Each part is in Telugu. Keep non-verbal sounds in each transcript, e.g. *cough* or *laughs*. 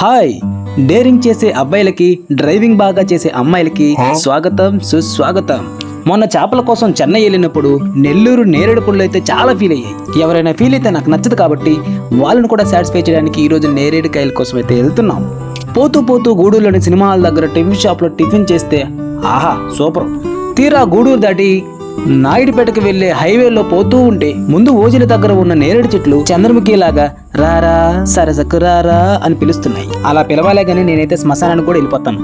హాయ్. డేరింగ్ చేసే అబ్బాయిలకి డ్రైవింగ్ బాగా చేసే అమ్మాయిలకి స్వాగతం సుస్వాగతం. మొన్న చేపల కోసం చెన్నై వెళ్ళినప్పుడు నెల్లూరు నేరేడు పళ్ళు అయితే చాలా ఫీల్ అయ్యాయి. ఎవరైనా ఫీల్ అయితే నాకు నచ్చదు కాబట్టి వాళ్ళని కూడా సాటిస్ఫై చేయడానికి ఈ రోజు నేరేడు కాయల కోసం అయితే వెళ్తున్నాం. పోతూ పోతూ గూడూరులోని సినిమా హాల్ దగ్గర టిఫిన్ షాప్లో టిఫిన్ చేస్తే ఆహా సూపర్. తీరా గూడూరు దాటి నాయుడుపేటకు వెళ్ళే హైవేలో పోతూ ఉంటే ముందు ఓజిల దగ్గర ఉన్న నేరేడు చెట్లు చంద్రముఖి లాగా రారా సరసకు రారా అని పిలుస్తున్నాయి. అలా పిలవాలే గానీ నేనైతే శ్మశానానికి కూడా వెళ్ళిపోతాను.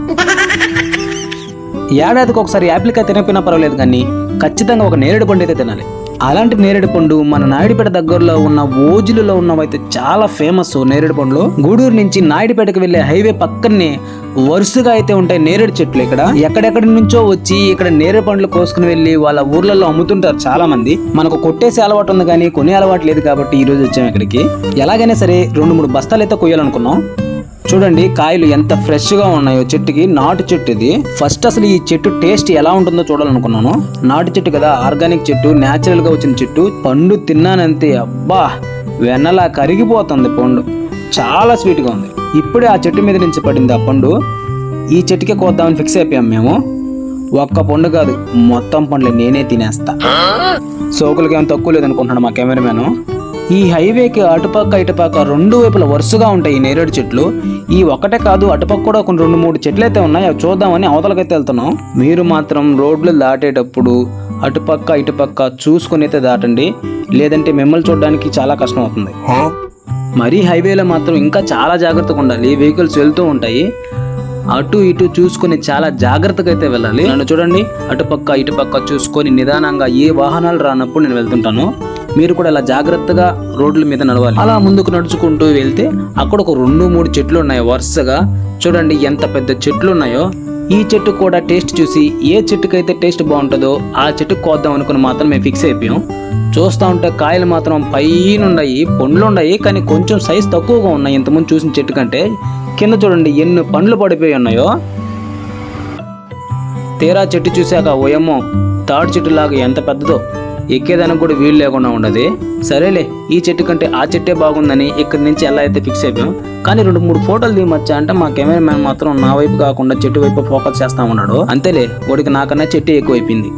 ఏడాదికి ఒకసారి యాపిల్కాయ తినకపోయినా పర్వాలేదు కానీ ఖచ్చితంగా ఒక నేరేడు పండు అయితే తినాలి. అలాంటి నేరేడు పండు మన నాయుడుపేట దగ్గరలో ఉన్న ఓజులలో ఉన్నవైతే చాలా ఫేమస్ నేరేడు పండ్లు గూడూరు నుంచి నాయుడుపేటకు వెళ్ళే హైవే పక్కనే వరుసగా అయితే ఉంటాయి నేరేడు చెట్లు ఇక్కడ. ఎక్కడెక్కడి నుంచో వచ్చి ఇక్కడ నేరేడు పండ్లు కోసుకుని వెళ్ళి వాళ్ళ ఊర్లలో అమ్ముతుంటారు చాలా మంది మనకు కొట్టేసే అలవాటు ఉంది కానీ కొనే అలవాటు లేదు కాబట్టి ఈ రోజు వచ్చాం ఇక్కడికి. ఎలాగైనా సరే రెండు మూడు బస్తాలు అయితే కొయ్యాలనుకున్నాం. చూడండి కాయలు ఎంత ఫ్రెష్గా ఉన్నాయో చెట్టుకి. నాటు చెట్టు ఇది. ఫస్ట్ అసలు ఈ చెట్టు టేస్ట్ ఎలా ఉంటుందో చూడాలనుకున్నాను. నాటు చెట్టు కదా ఆర్గానిక్ చెట్టు న్యాచురల్గా వచ్చిన చెట్టు. పండు తిన్నానంతే అబ్బా! వెన్నలా కరిగిపోతుంది పండు. చాలా స్వీట్గా ఉంది. ఇప్పుడే ఆ చెట్టు మీద నుంచి పడింది ఆ పండు. ఈ చెట్టుకే కోద్దామని ఫిక్స్ అయిపోయాం మేము. ఒక్క పండు కాదు మొత్తం పండ్లు నేనే తినేస్తా. సోకులకి ఏం తక్కువ లేదనుకుంటున్నాడు మా కెమెరామెన్ ఈ హైవేకి అటుపక్క ఇటుపక్క రెండు వైపుల వరుసగా ఉంటాయి ఈ నేరేడు చెట్లు. ఈ ఒక్కటే కాదు అటుపక్క కూడా కొన్ని రెండు మూడు చెట్లు అయితే ఉన్నాయి. అవి చూద్దామని అవతలకైతే వెళ్తున్నాం. మీరు మాత్రం రోడ్లు దాటేటప్పుడు అటుపక్క ఇటుపక్క చూసుకుని అయితే దాటండి. లేదంటే మిమ్మల్ని చూడడానికి చాలా కష్టం అవుతుంది. మరీ హైవేలో మాత్రం ఇంకా చాలా జాగ్రత్తగా ఉండాలి. వెహికల్స్ వెళ్తూ ఉంటాయి. అటు ఇటు చూసుకొని చాలా జాగ్రత్తగా అయితే వెళ్ళాలి. నన్ను చూడండి. అటుపక్క ఇటుపక్క చూసుకొని నిదానంగా ఏ వాహనాలు రానప్పుడు నేను వెళ్తుంటాను. మీరు కూడా ఇలా జాగ్రత్తగా రోడ్ల మీద నడవాలి. అలా ముందుకు నడుచుకుంటూ వెళ్తే అక్కడ ఒక రెండు మూడు చెట్లు ఉన్నాయి వరుసగా. చూడండి ఎంత పెద్ద చెట్లు ఉన్నాయో. ఈ చెట్టు కూడా టేస్ట్ చూసి ఏ చెట్టుకైతే టేస్ట్ బాగుంటుందో ఆ చెట్టుకు కోద్దాం అనుకుని మాత్రం మేము ఫిక్స్ అయిపోయాం. చూస్తూ ఉంటే కాయలు మాత్రం పైన ఉన్నాయి పండ్లు ఉన్నాయి కానీ కొంచెం సైజ్ తక్కువగా ఉన్నాయి. ఇంతకుముందు చూసిన చెట్టు కంటే కింద చూడండి ఎన్ని పండ్లు పడిపోయి ఉన్నాయో. తీరా చెట్టు చూశాక ఓయమ్మో తాడు చెట్టు లాగా ఎంత పెద్దదో. ఎక్కేదానికి కూడా వీలు లేకుండా ఉండదు. సరేలే ఈ చెట్టు కంటే ఆ చెట్టే బాగుందని ఇక్కడి నుంచి ఎలా అయితే ఫిక్స్ అయిపోయాం. కానీ రెండు మూడు ఫోటోలు దిగమచ్చా అంటే మా కెమెరామ్యాన్ మాత్రం నా వైపు కాకుండా చెట్టు వైపు ఫోకస్ చేస్తా ఉన్నాడు. అంతేలే వాడికి నాకన్నా చెట్టు ఎక్కువైపోయింది.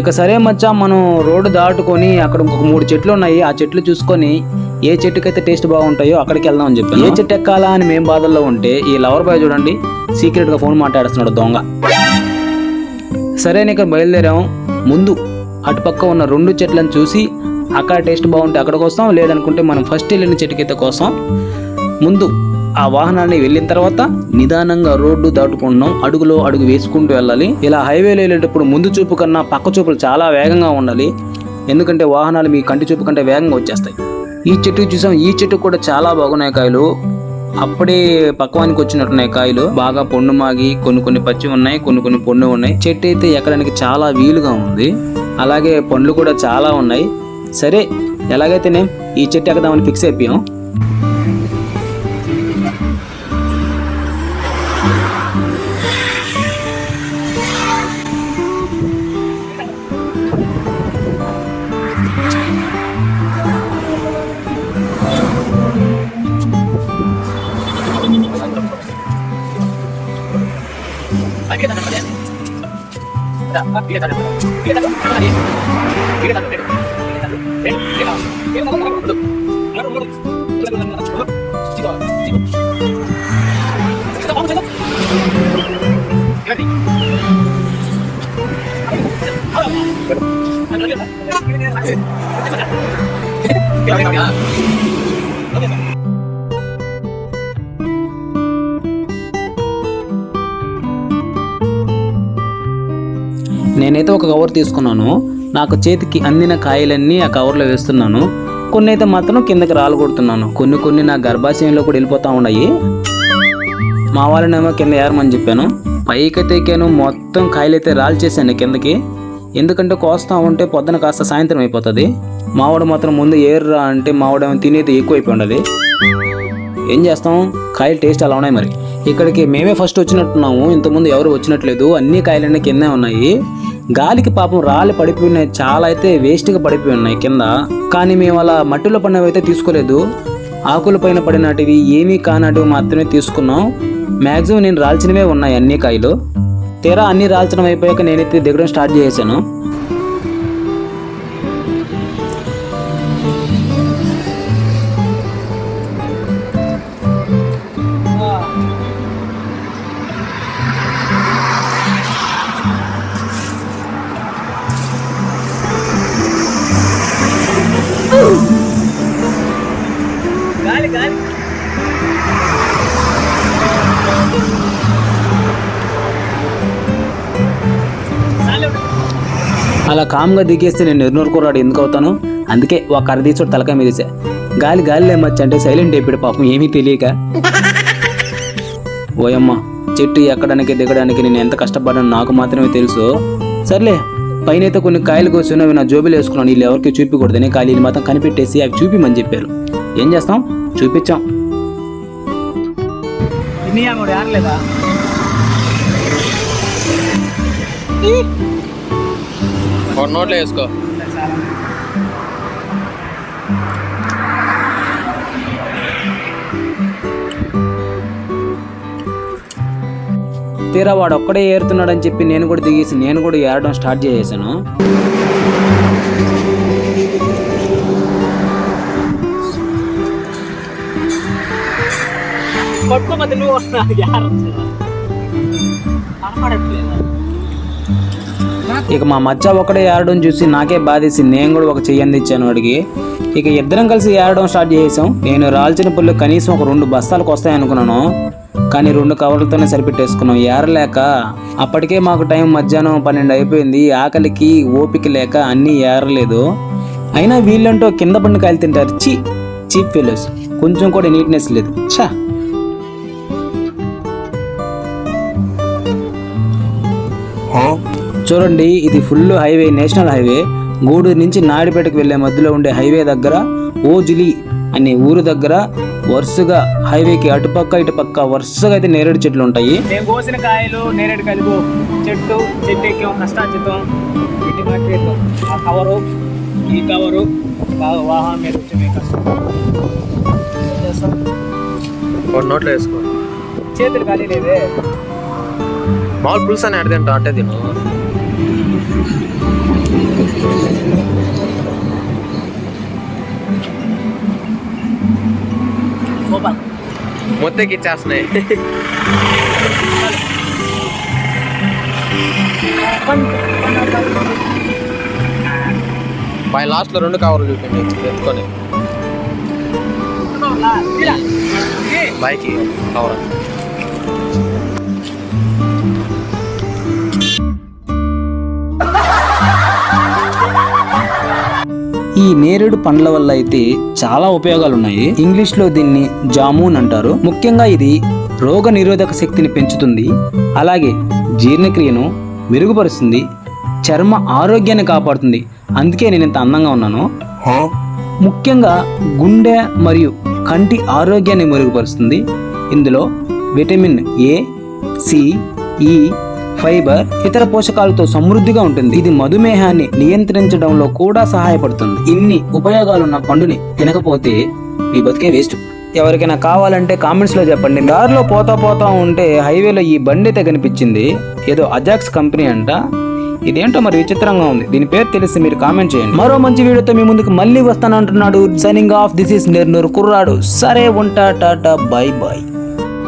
ఇక సరే మచ్చా మనం రోడ్డు దాటుకొని అక్కడ ఇంకొక మూడు చెట్లు ఉన్నాయి. ఆ చెట్లు చూసుకొని ఏ చెట్టుకైతే టేస్ట్ బాగుంటాయో అక్కడికి వెళ్దాం అని చెప్పి ఏ చెట్టు ఎక్కాలా అని మేము బాధల్లో ఉంటే ఈ లవర్ బాయ్ చూడండి సీక్రెట్గా ఫోన్ మాట్లాడుతున్నాడు దొంగ. సరే ఇక బయలుదేరాం. ముందు అటుపక్క ఉన్న రెండు చెట్లను చూసి అక్కడ టేస్ట్ బాగుంటే అక్కడికి వస్తాం లేదనుకుంటే మనం ఫస్ట్ వెళ్ళిన చెట్టుకైతే కోసం ముందు ఆ వాహనాన్ని వెళ్ళిన తర్వాత నిదానంగా రోడ్డు దాటుకుంటున్నాం. అడుగులో అడుగు వేసుకుంటూ వెళ్ళాలి. ఇలా హైవేలో వెళ్ళేటప్పుడు ముందు చూపు కన్నా పక్క చూపులు చాలా వేగంగా ఉండాలి. ఎందుకంటే వాహనాలు మీ కంటి చూపు కంటే వేగంగా వచ్చేస్తాయి. ఈ చెట్టు చూసాం ఈ చెట్టు కూడా చాలా బాగున్నాయి కాయలు. అప్పుడే పక్వానికి వచ్చినట్టున్నాయి కాయలు. బాగా పొన్ను మాగి కొన్ని కొన్ని పచ్చి ఉన్నాయి కొన్ని కొన్ని పొన్ను ఉన్నాయి. చెట్టు అయితే ఎక్కడానికి చాలా వీలుగా ఉంది. అలాగే పండ్లు కూడా చాలా ఉన్నాయి. సరే ఎలాగైతేనే ఈ చెట్టు ఎక్కదామని ఫిక్స్ అయిపోయాం. Gracias. నేనైతే ఒక కవర్ తీసుకున్నాను. నాకు చేతికి అందిన కాయలన్నీ ఆ కవర్లో వేస్తున్నాను. కొన్ని అయితే మాత్రం కిందకి రాలు కొడుతున్నాను. కొన్ని కొన్ని నా గర్భాశయంలో కూడా వెళ్ళిపోతూ ఉన్నాయి. మా వాళ్ళనేమో కింద ఏరమని చెప్పాను. పైకైతే ఎక్కాను మొత్తం కాయలైతే రాల్ చేశాను కిందకి. ఎందుకంటే కోస్తా ఉంటే పొద్దున కాస్త సాయంత్రం అయిపోతుంది. మావాడు మాత్రం ముందు ఏర్రా అంటే మావాడేమో తినేది ఎక్కువైపోయి ఉండదు ఏం చేస్తాం? కాయలు టేస్ట్ అలా ఉన్నాయి మరి. ఇక్కడికి మేమే ఫస్ట్ వచ్చినట్టున్నాము. ఇంతకుముందు ఎవరు వచ్చినట్లేదు. అన్ని కాయలన్నీ కిందే ఉన్నాయి. గాలికి పాపం రాళ్ళు పడిపోయినాయి చాలా అయితే వేస్ట్గా పడిపోయి ఉన్నాయి కింద. కానీ మేము అలా మట్టిలో పడినవి అయితే తీసుకోలేదు. ఆకుల పైన పడినటివి ఏమీ కానటివి మాత్రమే తీసుకున్నాం. మ్యాక్సిమం నేను రాల్చినవే ఉన్నాయి అన్ని కాయలు. తీరా అన్ని రాల్చడం అయిపోయాక నేనైతే దిగడం స్టార్ట్ చేశాను అలా కామ్గా దిగేస్తే నేను నిర్నూరు కూరాడు ఎందుకు అవుతాను? అందుకే ఒక కర్ర తీసుడు తలకాయ మీదేసా గాలి గాలి లేమచ్చ అంటే సైలెంట్ అయిపోయాడు పాపం ఏమీ తెలియక. *laughs* ఓయమ్మ చెట్టు ఎక్కడానికి దిగడానికి నేను ఎంత కష్టపడ్డాను నాకు మాత్రమే తెలుసు. సర్లే పైన అయితే కొన్ని కాయలు కోసిన అవి నా జోబులు వేసుకున్నాను. వీళ్ళు ఎవరికి చూపించకూడదని ఖాళీలు మాత్రం కనిపెట్టేసి అవి చూపిమని చెప్పారు ఏం చేస్తాం? చూపించాం ఒక నోట్లో వేసుకో. తీరా వాడు ఒక్కడే ఏరుతున్నాడని చెప్పి నేను కూడా దిగేసి నేను కూడా ఏరడం స్టార్ట్ చేసేసాను. ఇక మా మచ్చ ఒకడే ఏరడం చూసి నాకే బాధేసి నేను కూడా ఒక చెయ్యంది ఇచ్చాను వాడికి. ఇక ఇద్దరం కలిసి ఏరడం స్టార్ట్ చేసాం నేను రాల్చిన పుల్లు కనీసం ఒక రెండు బస్తాలకు వస్తాయి అనుకున్నాను కానీ రెండు కవర్లతోనే సరిపెట్టేసుకున్నాం. ఏరలేక అప్పటికే మాకు టైం మధ్యాహ్నం పన్నెండు అయిపోయింది. ఆకలికి ఓపిక లేక అన్నీ ఏరలేదు. అయినా వీళ్ళంటూ కింద పండు కాయలు తింటారు. చీ చీప్ ఫెలోస్ కొంచెం కూడా నీట్నెస్ లేదు. ఛా. చూడండి ఇది full highway national highway Gudur నుంచి నాయుడుపేటకు వెళ్ళే మధ్యలో ఉండే హైవే దగ్గర ఓజులి అనే ఊరు దగ్గర వరుసగా హైవేకి అటుపక్క ఇటుపక్క వరుసగా అయితే నేరేడు చెట్లు ఉంటాయి. నేను కోసిన కాయలు నేరేడు కలుపు చెట్టు చెట్టు ఎక్కి కష్టాచితం ఆ కవరు ఈ కవరు బాగా వాహనం మీద వచ్చి కష్టం. నోట్లో వేసుకో. చేతులు ఖాళీ లేదే మామూలు పులుసు అని అడిగింటా అంటే తిను. మొత్తకి ఇచ్చేస్తున్నాయి పై లాస్ట్లో రెండు కవర్లు చూపిండి ఎత్తుకొని బైక్ కవర్ ఈ నేరేడు పండ్ల వల్ల అయితే చాలా ఉపయోగాలు ఉన్నాయి ఇంగ్లీష్లో దీన్ని జామూన్ అంటారు. ముఖ్యంగా ఇది రోగ నిరోధక శక్తిని పెంచుతుంది. అలాగే జీర్ణక్రియను మెరుగుపరుస్తుంది. చర్మ ఆరోగ్యాన్ని కాపాడుతుంది. అందుకే నేను ఇంత అందంగా ఉన్నాను. ముఖ్యంగా గుండె మరియు కంటి ఆరోగ్యాన్ని మెరుగుపరుస్తుంది. ఇందులో vitamin A C E fibre ఇతర పోషకాలతో సమృద్ధిగా ఉంటుంది. ఇది మధుమేహాన్ని నియంత్రించడంలో కూడా సహాయపడుతుంది. ఇన్ని ఉపయోగాలున్న పండుని తినకపోతే మీ బతికే వేస్ట్. ఎవరికైనా కావాలంటే కామెంట్స్లో చెప్పండి. దారిలో పోతా పోతా ఉంటే హైవేలో ఈ బండి అయితే కనిపించింది. ఏదో అజాక్స్ కంపెనీ అంట. ఇదేంటో మరి విచిత్రంగా ఉంది. దీని పేరు తెలిసి మీరు కామెంట్ చేయండి. మరో మంచి వీడియోతో మీ ముందుకు మళ్ళీ వస్తానంటున్నాడు. సైనింగ్ ఆఫ్ దిస్ ఇస్ నిర్నూర్ కుర్రాడు సరే ఉంటా టాటా బై బాయ్.